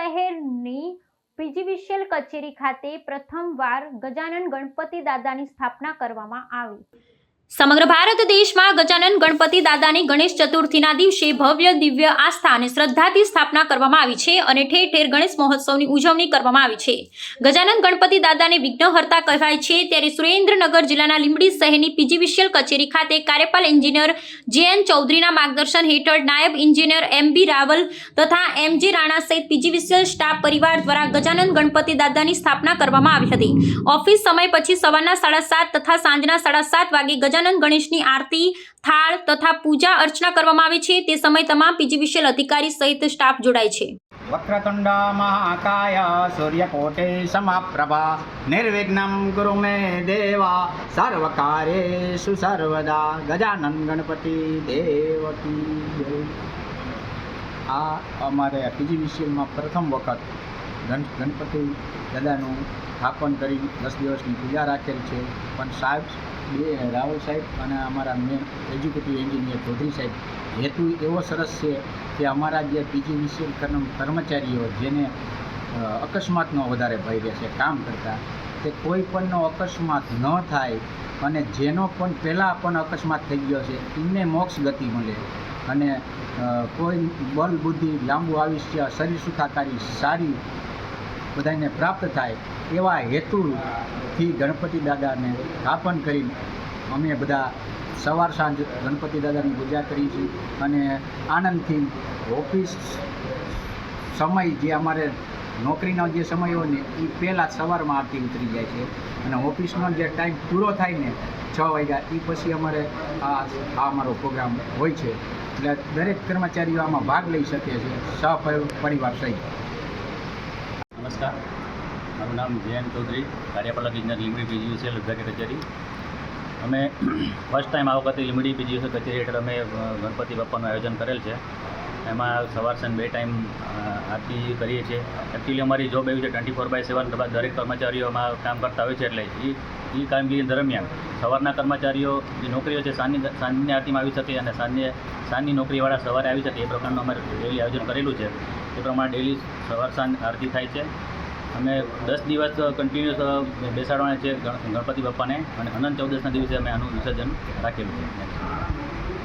શહેરની પીજીવીસીએલ કચેરી ખાતે પ્રથમવાર ગજાનન ગણપતિ દાદાની સ્થાપના કરવામાં આવી. સમગ્ર ભારત દેશમાં ગજાનન ગણપતિ દાદાની ગણેશ ચતુર્થીના દિવસે ભવ્ય, દિવ્ય આસ્થા અને શ્રદ્ધાથી સ્થાપના કરવામાં આવી છે અને ઠેર ઠેર ગણેશ મહોત્સવની ઉજવણી કરવામાં આવી છે. ગજાનન ગણપતિ દાદાને વિઘ્નહર્તા કહેવાય છે. ત્યારે સુરેન્દ્રનગર જિલ્લાના લીંબડી શહેરની પીજીવીસીએલ કચેરી ખાતે કાર્યપાલ એન્જિનિયર જે એન ચૌધરીના માર્ગદર્શન હેઠળ નાયબ એન્જિનિયર એમ બી રાવલ તથા એમ જે રાણા સહિત પીજીવીસીએલ સ્ટાફ પરિવાર દ્વારા ગજાનન ગણપતિ દાદાની સ્થાપના કરવામાં આવી હતી. ઓફિસ સમય પછી સવારના સાડા સાત તથા સાંજના સાડા સાત વાગે ગજાનન ગણેશની આરતી, થાળ તથા પૂજા અર્ચના કરવામાં આવે છે. તે સમય તમામ પીજીવીસીએલ અધિકારી સહિત સ્ટાફ જોડાય છે. વક્રતુંડા મહાકાય સૂર્યકોટે સમાપ્રભા. નિર્વિઘ્નમ ગુરુ મે દેવા. સર્વકાર્યેષુ સર્વદા. ગજાનન ગણપતિ દેવકી આ અમારે પીજીવીસીએલમાં પ્રથમ વખત ગણ, ગણપતિ દાદાનું સ્થાપન કરી દસ દિવસની પૂજા રાખેલ છે. પણ સાહેબ બે રાવલ સાહેબ અને અમારા મેન એજ્યુકેટિવ એન્જિનિયર ચૌધરી સાહેબ હેતુ એવો સરસ છે કે અમારા જે બીજી પીજીવીસીએલ કર્મચારીઓ જેને અકસ્માતનો વધારે ભય રહે છે કામ કરતાં, તે કોઈ પણનો અકસ્માત ન થાય અને જેનો પણ પહેલાં પણ અકસ્માત થઈ ગયો છે, એમને મોક્ષ ગતિ મળે અને કોઈ બલ બુદ્ધિ લાંબુ આયુષ્ય, શરીર સુખાકારી સારી બધાને પ્રાપ્ત થાય એવા હેતુથી ગણપતિ દાદાને સ્થાપન કરીને અમે બધા સવાર સાંજ ગણપતિ દાદાની પૂજા કરીએ છીએ અને આનંદથી ઓફિસ સમય જે અમારે નોકરીનો જે સમય હોય ને એ પહેલાં સવારમાં આરતી ઉતરી જાય છે અને ઓફિસનો જે ટાઈમ પૂરો થાય ને છ વાગ્યા એ પછી અમારે આ આ અમારો પ્રોગ્રામ હોય છે. એટલે દરેક કર્મચારીઓ આમાં ભાગ લઈ શકે છે, સહ પરિવાર સહિત. નમસ્કાર. મારું નામ જયંત ચૌધરી, કાર્યપાલક ઇજનેર લીમડી પીજીયુસીએલ વિભાગીય કચેરી. અમે ફર્સ્ટ ટાઈમ આ વખતે લીમડી પીજીયુસીએલ કચેરી હેઠળ અમે ગણપતિ બાપાનું આયોજન કરેલ છે. એમાં સવાર સાંજ બે ટાઈમ આરતી કરીએ છીએ. એકચ્યુઅલી અમારી જોબ એવી છે ટ્વેન્ટી ફોર બાય સેવન દરેક કર્મચારીઓમાં કામ કરતા હોય છે એટલે એ એ કામગીરી દરમિયાન સવારના કર્મચારીઓ, જે નોકરીઓ છે સાંજની સાંજની આરતીમાં આવી શકે અને સાંજે, સાંજની નોકરીવાળા સવારે આવી શકે, એ પ્રકારનું અમારે ડેલી આયોજન કરેલું છે. એ પ્રમાણે ડેલી સવાર સાંજ આરતી થાય છે. અમે દસ દિવસ કન્ટિન્યુઅસ બેસાડવાના છે ગણપતિ બાપાને અને અનંત ચૌદસના દિવસે અમે આનું વિસર્જન રાખેલું છે.